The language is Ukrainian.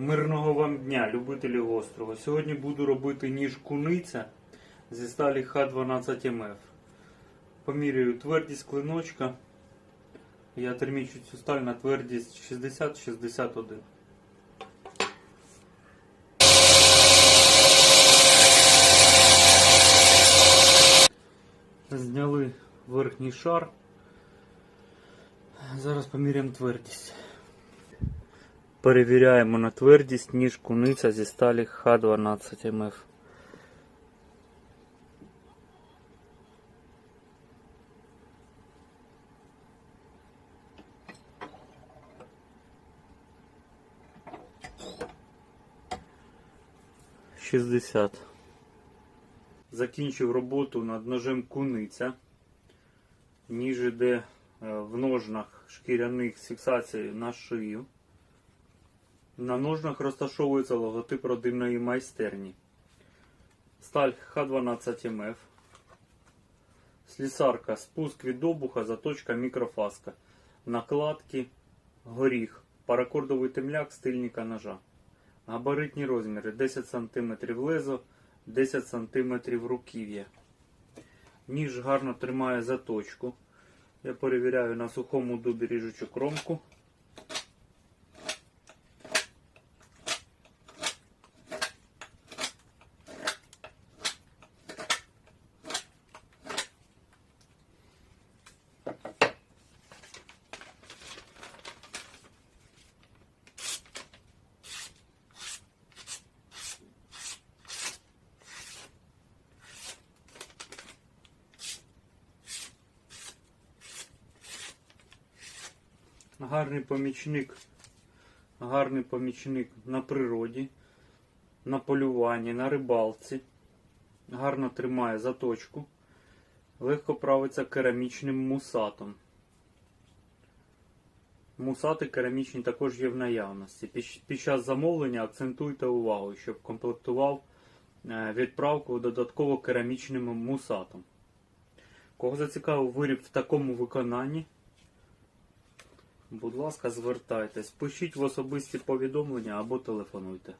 Мирного вам дня, любителі гострого. Сьогодні буду робити ніж куниця зі сталі Х12МФ. Поміряю твердість клиночка. Я термічу цю сталь на твердість 60-61. Зняли верхній шар. Зараз поміряємо твердість. Перевіряємо на твердість ніж куниця зі сталі Х12МФ. Шістдесят. Закінчив роботу над ножем куниця. Ніж іде е, в ножнах шкіряних з фіксацією на шию. На ножнах розташовується логотип родинної майстерні. Сталь Х12МФ. Слісарка, спуск від обуха, заточка мікрофаска. Накладки, горіх, паракордовий темляк стильника ножа. Габаритні розміри 10 см лезо, 10 см руків'я. Ніж гарно тримає заточку. Я перевіряю на сухому дубі ріжучу кромку. Гарний помічник, гарний помічник на природі, на полюванні, на рибалці. Гарно тримає заточку. Легко правиться керамічним мусатом. Мусати керамічні також є в наявності. Під, час замовлення акцентуйте увагу, щоб комплектував е, відправку додатково керамічним мусатом. Кого зацікавив виріб в такому виконанні, Будь ласка, звертайтесь, пишіть в особисті повідомлення або телефонуйте.